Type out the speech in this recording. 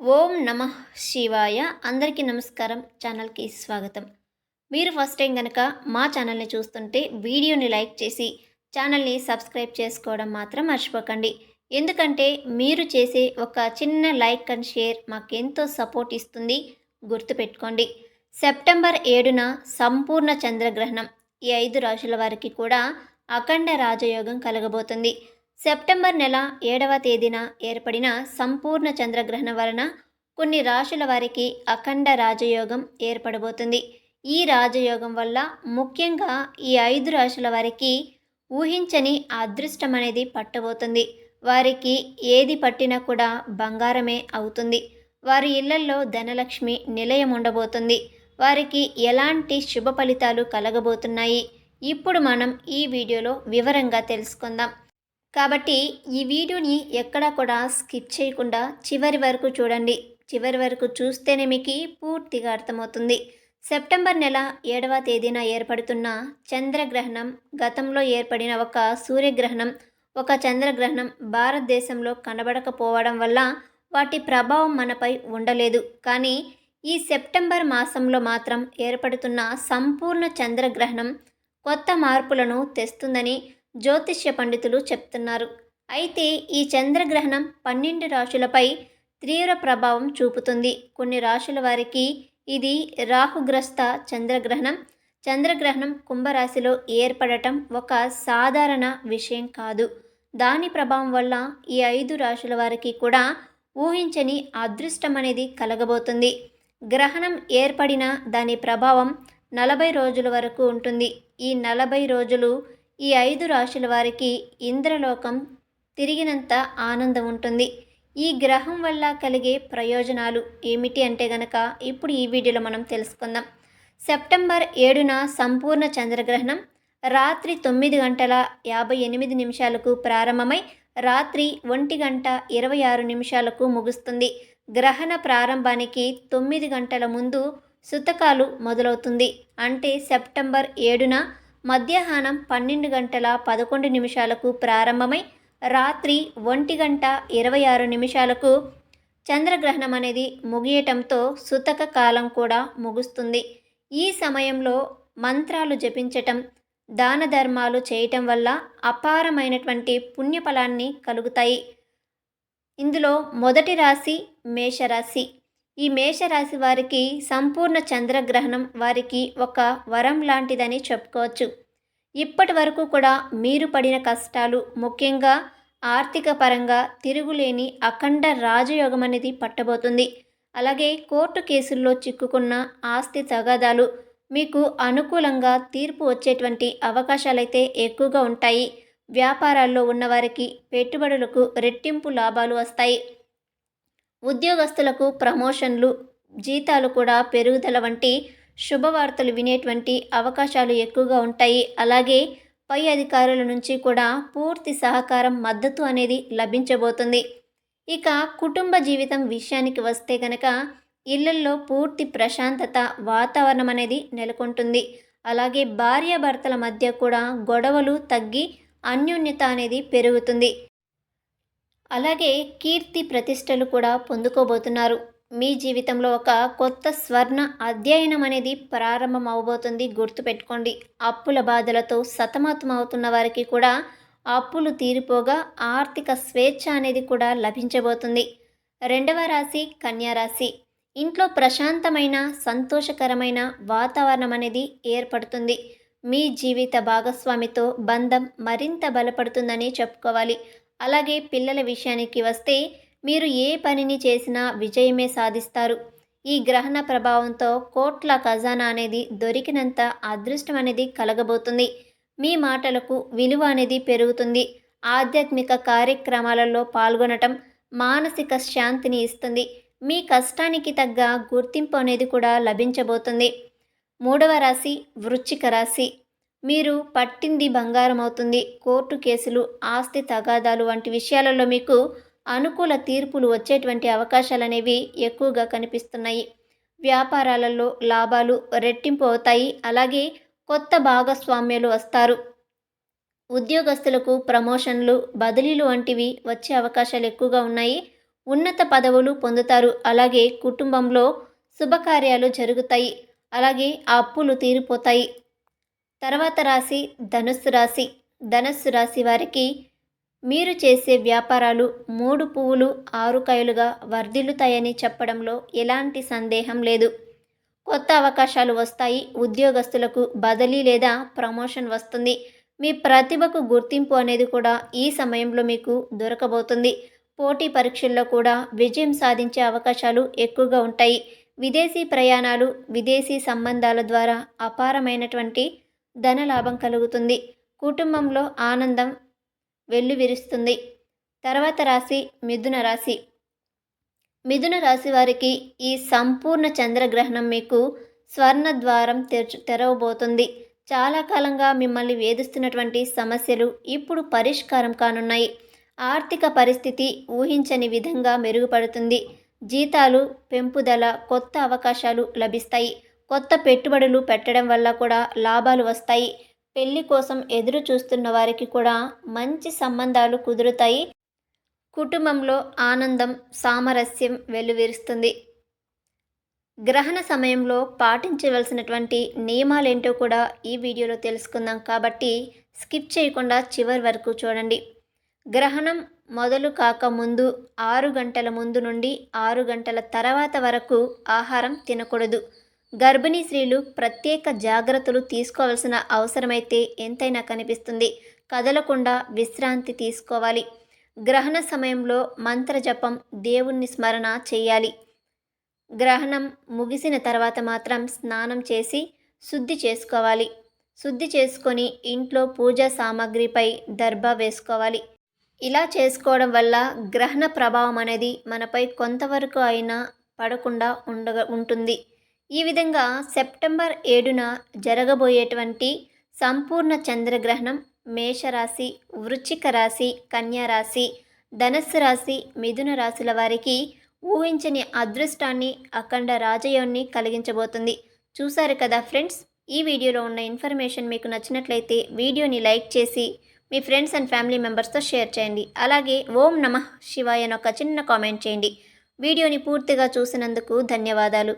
ఓం నమ శివాయ. అందరికీ నమస్కారం. ఛానల్కి స్వాగతం. మీరు ఫస్ట్ టైం కనుక మా ఛానల్ని చూస్తుంటే వీడియోని లైక్ చేసి ఛానల్ని సబ్స్క్రైబ్ చేసుకోవడం మాత్రం మర్చిపోకండి. ఎందుకంటే మీరు చేసే ఒక చిన్న లైక్ అండ్ షేర్ మాకెంతో సపోర్ట్ ఇస్తుంది. గుర్తుపెట్టుకోండి. సెప్టెంబర్ ఏడున సంపూర్ణ చంద్రగ్రహణం. ఈ ఐదు రాశుల వారికి కూడా అఖండ రాజయోగం కలగబోతుంది. సెప్టెంబర్ నెల ఏడవ తేదీన ఏర్పడిన సంపూర్ణ చంద్రగ్రహణం వలన కొన్ని రాశుల వారికి అఖండ రాజయోగం ఏర్పడబోతుంది. ఈ రాజయోగం వల్ల ముఖ్యంగా ఈ ఐదు రాశుల వారికి ఊహించని అదృష్టం అనేది పట్టబోతుంది. వారికి ఏది పట్టినా కూడా బంగారమే అవుతుంది. వారి ఇళ్ళల్లో ధనలక్ష్మి నిలయం ఉండబోతుంది. వారికి ఎలాంటి శుభ ఫలితాలు కలగబోతున్నాయి? ఇప్పుడు మనం ఈ వీడియోలో వివరంగా తెలుసుకుందాం. కాబట్టి ఈ వీడియోని ఎక్కడా కూడా స్కిప్ చేయకుండా చివరి వరకు చూడండి. చివరి వరకు చూస్తేనే మీకు పూర్తిగా అర్థమవుతుంది. సెప్టెంబర్ నెల ఏడవ తేదీన ఏర్పడుతున్న చంద్రగ్రహణం గతంలో ఏర్పడిన ఒక సూర్యగ్రహణం ఒక చంద్రగ్రహణం భారతదేశంలో కనబడకపోవడం వల్ల వాటి ప్రభావం మనపై ఉండలేదు. కానీ ఈ సెప్టెంబర్ మాసంలో మాత్రం ఏర్పడుతున్న సంపూర్ణ చంద్రగ్రహణం కొత్త మార్పులను తెస్తుందని జ్యోతిష్య పండితులు చెప్తున్నారు. అయితే ఈ చంద్రగ్రహణం పన్నెండు రాశులపై తీవ్ర ప్రభావం చూపుతుంది. కొన్ని రాశుల వారికి ఇది రాహుగ్రస్త చంద్రగ్రహణం. చంద్రగ్రహణం కుంభరాశిలో ఏర్పడటం ఒక సాధారణ విషయం కాదు. దాని ప్రభావం వల్ల ఈ ఐదు రాశుల వారికి కూడా ఊహించని అదృష్టం అనేది కలగబోతుంది. గ్రహణం ఏర్పడిన దాని ప్రభావం నలభై రోజుల వరకు ఉంటుంది. ఈ నలభై రోజులు ఈ ఐదు రాశుల వారికి ఇంద్రలోకం తిరిగినంత ఆనందం ఉంటుంది. ఈ గ్రహం వల్ల కలిగే ప్రయోజనాలు ఏమిటి అంటే గనక ఇప్పుడు ఈ వీడియోలో మనం తెలుసుకుందాం. సెప్టెంబర్ ఏడున సంపూర్ణ చంద్రగ్రహణం రాత్రి తొమ్మిది గంటల యాభై ఎనిమిది నిమిషాలకు ప్రారంభమై రాత్రి ఒంటి గంట ఇరవై ఆరు నిమిషాలకు ముగుస్తుంది. గ్రహణ ప్రారంభానికి తొమ్మిది గంటల ముందు సుతకాలు మొదలవుతుంది. అంటే సెప్టెంబర్ ఏడున మధ్యాహ్నం పన్నెండు గంటల పదకొండు నిమిషాలకు ప్రారంభమై రాత్రి ఒంటి గంట ఇరవై ఆరు నిమిషాలకు చంద్రగ్రహణం అనేది ముగియటంతో సుతక కాలం కూడా ముగుస్తుంది. ఈ సమయంలో మంత్రాలు జపించటం దాన ధర్మాలు చేయటం వల్ల అపారమైనటువంటి పుణ్యఫలాన్ని కలుగుతాయి. ఇందులో మొదటి రాశి మేషరాశి. ఈ మేషరాశి వారికి సంపూర్ణ చంద్రగ్రహణం వారికి ఒక వరం లాంటిదని చెప్పుకోవచ్చు. ఇప్పటి వరకు కూడా మీరు పడిన కష్టాలు ముఖ్యంగా ఆర్థిక పరంగా తిరుగులేని అఖండ రాజయోగం అనేది పట్టబోతుంది. అలాగే కోర్టు కేసుల్లో చిక్కుకున్న ఆస్తి తగాదాలు మీకు అనుకూలంగా తీర్పు వచ్చేటువంటి అవకాశాలైతే ఎక్కువగా ఉంటాయి. వ్యాపారాల్లో ఉన్నవారికి పెట్టుబడులకు రెట్టింపు లాభాలు వస్తాయి. ఉద్యోగస్తులకు ప్రమోషన్లు జీతాలు కూడా పెరుగుదల వంటి శుభవార్తలు వినేటువంటి అవకాశాలు ఎక్కువగా ఉంటాయి. అలాగే పై అధికారుల నుంచి కూడా పూర్తి సహకారం మద్దతు అనేది లభించబోతుంది. ఇక కుటుంబ జీవితం విషయానికి వస్తే కనుక ఇళ్ళల్లో పూర్తి ప్రశాంతత వాతావరణం అనేది నెలకొంటుంది. అలాగే భార్యాభర్తల మధ్య కూడా గొడవలు తగ్గి అన్యోన్యత అనేది పెరుగుతుంది. అలాగే కీర్తి ప్రతిష్టలు కూడా పొందుకోబోతున్నారు. మీ జీవితంలో ఒక కొత్త స్వర్ణ అధ్యయనం అనేది ప్రారంభం అవబోతుంది గుర్తుపెట్టుకోండి. అప్పుల బాధలతో సతమతం అవుతున్న వారికి కూడా అప్పులు తీరిపోగా ఆర్థిక స్వేచ్ఛ అనేది కూడా లభించబోతుంది. రెండవ రాశి కన్యారాశి ఇంట్లో ప్రశాంతమైన సంతోషకరమైన వాతావరణం అనేది ఏర్పడుతుంది. మీ జీవిత భాగస్వామితో బంధం మరింత బలపడుతుందని చెప్పుకోవాలి. అలాగే పిల్లల విషయానికి వస్తే మీరు ఏ పనిని చేసినా విజయమే సాధిస్తారు. ఈ గ్రహణ ప్రభావంతో కోట్ల ఖజానా అనేది దొరికినంత అదృష్టం అనేది కలగబోతుంది. మీ మాటలకు విలువ అనేది పెరుగుతుంది. ఆధ్యాత్మిక కార్యక్రమాలలో పాల్గొనటం మానసిక శాంతిని ఇస్తుంది. మీ కష్టానికి తగ్గ గుర్తింపు అనేది కూడా లభించబోతుంది. మూడవ రాశి వృచ్చిక రాశి. మీరు పట్టింది బంగారం అవుతుంది కోర్టు కేసులు ఆస్తి తగాదాలు వంటి విషయాలలో మీకు అనుకూల తీర్పులు వచ్చేటువంటి అవకాశాలు అనేవి ఎక్కువగా కనిపిస్తున్నాయి. వ్యాపారాలలో లాభాలు రెట్టింపు అవుతాయి. అలాగే కొత్త భాగస్వామ్యాలు వస్తారు. ఉద్యోగస్తులకు ప్రమోషన్లు బదిలీలు వంటివి వచ్చే అవకాశాలు ఎక్కువగా ఉన్నాయి. ఉన్నత పదవులు పొందుతారు. అలాగే కుటుంబంలో శుభకార్యాలు జరుగుతాయి. అలాగే ఆ అప్పులు తీరిపోతాయి. తర్వాత రాశి ధనుస్సు రాశి. ధనుస్సు రాశి వారికి మీరు చేసే వ్యాపారాలు మూడు పువ్వులు ఆరు కాయలుగా వర్ధిల్లుతాయని చెప్పడంలో ఎలాంటి సందేహం లేదు. కొత్త అవకాశాలు వస్తాయి ఉద్యోగస్తులకు బదిలీ లేదా ప్రమోషన్ వస్తుంది. మీ ప్రతిభకు గుర్తింపు అనేది కూడా ఈ సమయంలో మీకు దొరకబోతుంది. పోటీ పరీక్షల్లో కూడా విజయం సాధించే అవకాశాలు ఎక్కువగా ఉంటాయి. విదేశీ ప్రయాణాలు విదేశీ సంబంధాల ద్వారా అపారమైనటువంటి ధనలాభం కలుగుతుంది. కుటుంబంలో ఆనందం వెల్లువిరుస్తుంది. తర్వాత రాశి మిథున రాశి. మిథున రాశి వారికి ఈ సంపూర్ణ చంద్రగ్రహణం మీకు స్వర్ణ ద్వారం తెరచు తెరవబోతుంది. చాలా కాలంగా మిమ్మల్ని వేధిస్తున్నటువంటి సమస్యలు ఇప్పుడు పరిష్కారం కానున్నాయి. ఆర్థిక పరిస్థితి ఊహించని విధంగా మెరుగుపడుతుంది. జీతాలు పెంపుదల కొత్త అవకాశాలు లభిస్తాయి. కొత్త పెట్టుబడులు పెట్టడం వల్ల కూడా లాభాలు వస్తాయి. పెళ్ళి కోసం ఎదురు చూస్తున్న వారికి కూడా మంచి సంబంధాలు కుదురుతాయి. కుటుంబంలో ఆనందం సామరస్యం వెల్లువిరుస్తుంది గ్రహణ సమయంలో పాటించవలసినటువంటి నియమాలేంటో కూడా ఈ వీడియోలో తెలుసుకుందాం కాబట్టి స్కిప్ చేయకుండా చివరి వరకు చూడండి. గ్రహణం మొదలు కాక ముందు ఆరు గంటల ముందు నుండి ఆరు గంటల తర్వాత వరకు ఆహారం తినకూడదు. గర్భిణీ స్త్రీలు ప్రత్యేక జాగ్రత్తలు తీసుకోవాల్సిన అవసరమైతే ఎంతైనా కనిపిస్తుంది. కదలకుండా విశ్రాంతి తీసుకోవాలి. గ్రహణ సమయంలో మంత్రజపం దేవుణ్ణి స్మరణ చేయాలి. గ్రహణం ముగిసిన తర్వాత మాత్రం స్నానం చేసి శుద్ధి చేసుకోవాలి. శుద్ధి చేసుకొని ఇంట్లో పూజా సామాగ్రిపై దర్భా వేసుకోవాలి. ఇలా చేసుకోవడం వల్ల గ్రహణ ప్రభావం అనేది మనపై కొంతవరకు అయినా పడకుండా ఉండగా ఉంటుంది. ఈ విధంగా సెప్టెంబర్ ఏడున జరగబోయేటువంటి సంపూర్ణ చంద్రగ్రహణం మేషరాశి వృశ్చిక రాశి కన్యా రాశి ధనస్సు రాశి మిథున రాశుల వారికి ఊహించని అదృష్టాన్ని అఖండ రాజయోన్ని కలిగించబోతుంది. చూసారు కదా ఫ్రెండ్స్? ఈ వీడియోలో ఉన్న ఇన్ఫర్మేషన్ మీకు నచ్చినట్లయితే వీడియోని లైక్ చేసి మీ ఫ్రెండ్స్ అండ్ ఫ్యామిలీ మెంబర్స్తో షేర్ చేయండి. అలాగే ఓం నమ శివాయ అని ఒక చిన్న కామెంట్ చేయండి. వీడియోని పూర్తిగా చూసినందుకు ధన్యవాదాలు.